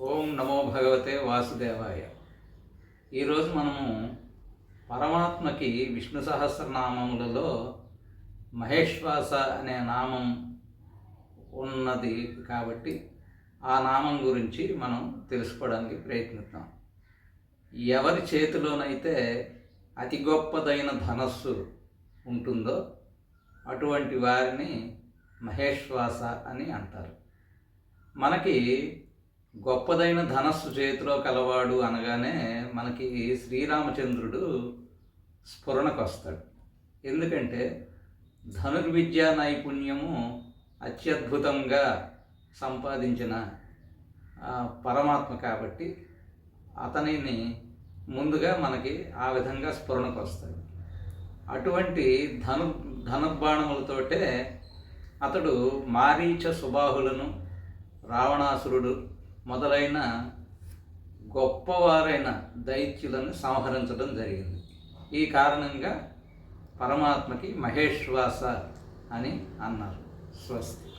ఓం నమో భగవతే వాసుదేవాయ. ఈరోజు మనము పరమాత్మకి విష్ణు సహస్రనామములలో మహేశ్వాస అనే నామం ఉన్నది కాబట్టి ఆ నామం గురించి మనం తెలుసుకోవడానికి ప్రయత్నిద్దాం. ఎవరి చేతిలోనైతే అతి గొప్పదైన ధనస్సు ఉంటుందో అటువంటి వారిని మహేశ్వాస అని అంటారు. మనకి గొప్పదైన ధనస్సు చేతిలో కలవాడు అనగానే మనకి శ్రీరామచంద్రుడు స్ఫురణకు వస్తాడు ఎందుకంటే ధనుర్విద్యా నైపుణ్యము అత్యద్భుతంగా సంపాదించిన పరమాత్మ కాబట్టి అతనిని ముందుగా మనకి ఆ విధంగా స్ఫురణకు వస్తాడు అటువంటి ధను ధనుర్బాణములతోటే అతడు మారీచ సుబాహులను రావణాసురుడు మొదలైన గొప్పవారైన దైత్యులను సంహరించడం జరిగింది. ఈ కారణంగా పరమాత్మకి మహేశ్వాస అని అన్నారు. స్వస్తి.